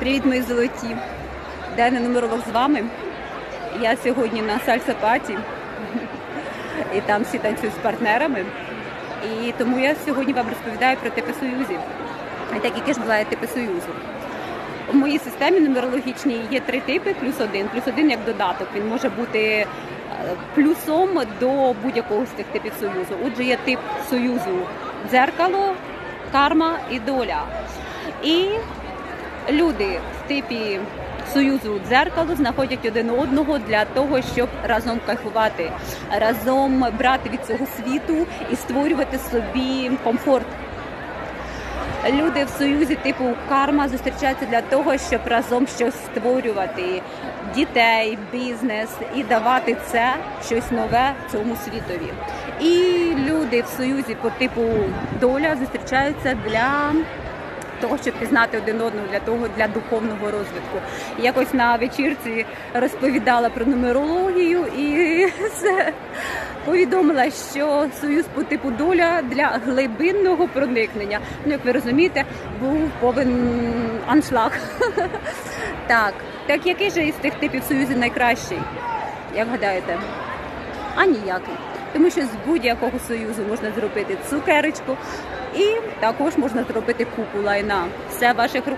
Привіт, мої золоті! Дана Номеролог з вами. Я сьогодні на сальса-паті, і там всі танцюють з партнерами. І тому я сьогодні вам розповідаю про типи союзів. І так, які ж бувають типи союзу. У моїй системі нумерологічній є три типи, плюс один. Плюс один як додаток. Він може бути е, плюсом до будь-якого з цих типів союзу. Отже, є тип союзу дзеркало, карма і доля. І люди в типі союзу дзеркало знаходять один одного для того, щоб разом кайфувати, разом брати від цього світу і створювати собі комфорт. Люди в союзі типу карма зустрічаються для того, щоб разом щось створювати, дітей, бізнес і давати це щось нове цьому світові. І люди в союзі по типу доля зустрічаються для того, щоб пізнати один одного для того для духовного розвитку. Якось на вечірці розповідала про нумерологію і повідомила, що союз по типу доля для глибинного проникнення. Ну, як ви розумієте, був повен аншлаг. Так, так який же із тих типів союзів найкращий? Як гадаєте? А ніякий. Тому що з будь-якого союзу можна зробити цукерочку, і також можна зробити купу лайна. Все в ваших руках.